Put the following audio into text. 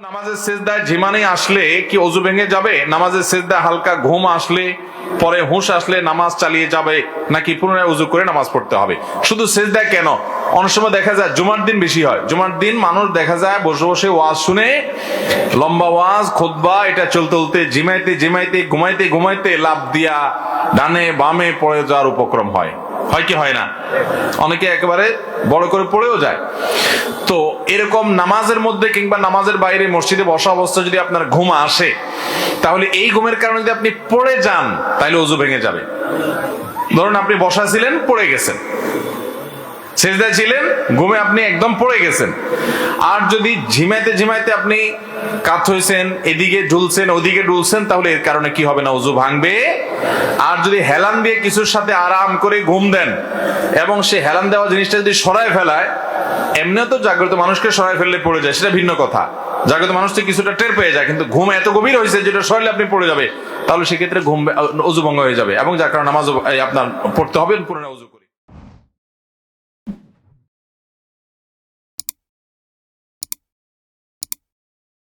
নামাজের সেজদায় ঝিমানি আসলে কি অজু ভেঙে যাবে? নামাজের সেজদায় হালকা ঘুম আসলে, পরে হুঁশ আসলে নামাজ চালিয়ে যাবে নাকি পুনরায় উজু করে নামাজ পড়তে হবে? শুধু সেজদায় কেন? অনেক সময় দেখা যায় জুমার দিন বেশি হয়। জুমার দিন মানুষ দেখা যায় বসে বসে ওয়াজ শুনে, লম্বা ওয়াজ খোদবা এটা চলতে চলতে জিমাইতে জিমাইতে ঘুমাইতে ঘুমাইতে লাভ দিয়া ডানে বামে পড়ে যাওয়ার উপক্রম হয়। হয় কি হয় না। অনেকে একেবারে বড় করে পড়েও যায়। তো এরকম নামাজের মধ্যে কিংবা নামাজের বাইরে মসজিদে বসা অবস্থায় যদি আপনার ঘুম আসে, তাহলে এই ঘুমের কারণে যদি আপনি পড়ে যান, তাহলে অজু ভেঙে যাবে। ধরুন আপনি বসা ছিলেন, পড়ে গেছেন। সেজদায় ছিলেন, ঘুমে আপনি একদম পড়ে গেছেন। আর যদি ঝিমাইতে ঝিমাইতে আপনি কাত হয়েছেন এদিকে ঝুলছেন ওদিকে ঢুলছেন, তাহলে এর কারণে কি হবে না? উজু ভাঙবে। আর যদি হেলান দিয়ে কিছুর সাথে আরাম করে ঘুম দেন, এবং সে হেলান দেওয়া জিনিসটা যদি সরায় ফেলায় এমনি তো জাগ্রত মানুষকে সরায় ফেললে পড়ে যায়, সেটা ভিন্ন কথা। জাগ্রত মানুষ তো কিছুটা টের পেয়ে যায়, কিন্তু ঘুম এত গভীর হয়েছে যেটা সরলে আপনি পড়ে যাবে, তাহলে সেক্ষেত্রে ঘুম অজু ভঙ্গ হয়ে যাবে। এবং যার কারণে নামাজ আপনার পড়তে হবে পুরোনো করে।